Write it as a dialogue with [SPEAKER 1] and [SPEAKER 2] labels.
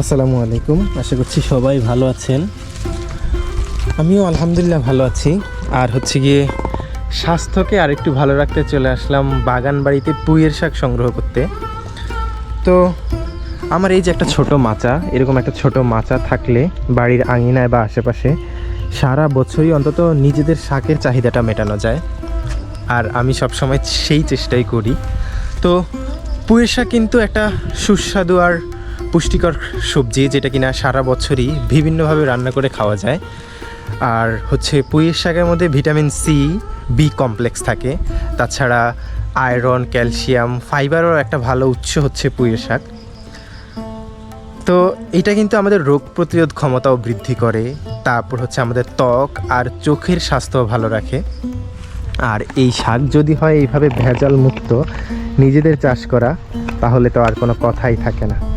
[SPEAKER 1] আসসালামু আলাইকুম। আশা করছি সবাই ভালো আছেন। আমিও আলহামদুলিল্লাহ ভালো আছি। আর হচ্ছে গিয়ে স্বাস্থ্যকে আরেকটু ভালো রাখতে চলে আসলাম বাগান বাড়িতে পুঁইয়ের শাক সংগ্রহ করতে। তো আমার এই যে একটা ছোট মাচা, এরকম একটা ছোট মাচা থাকলে বাড়ির আঙিনায় বা আশেপাশে সারা বছরই অন্তত নিজেদের শাকের চাহিদাটা মেটানো যায়। আর আমি সবসময় সেই চেষ্টাই করি। তো পুঁইয়ের শাক কিন্তু একটা সুস্বাদু আর পুষ্টিকর সবজি যেটা কিনা সারা বছরই বিভিন্নভাবে রান্না করে খাওয়া যায়। আর হচ্ছে পুঁইয়ের শাকের মধ্যে ভিটামিন সি বি কমপ্লেক্স থাকে। তাছাড়া আয়রন, ক্যালসিয়াম, ফাইবারও একটা ভালো উৎস হচ্ছে পুঁইয়ের শাক। তো এটা কিন্তু আমাদের রোগ প্রতিরোধ ক্ষমতাও বৃদ্ধি করে। তারপর হচ্ছে আমাদের ত্বক আর চোখের স্বাস্থ্য ভালো রাখে। আর এই শাক যদি হয় এইভাবে ভেজাল মুক্ত, নিজেদের চাষ করা, তাহলে তো আর কোনো কথাই থাকে না।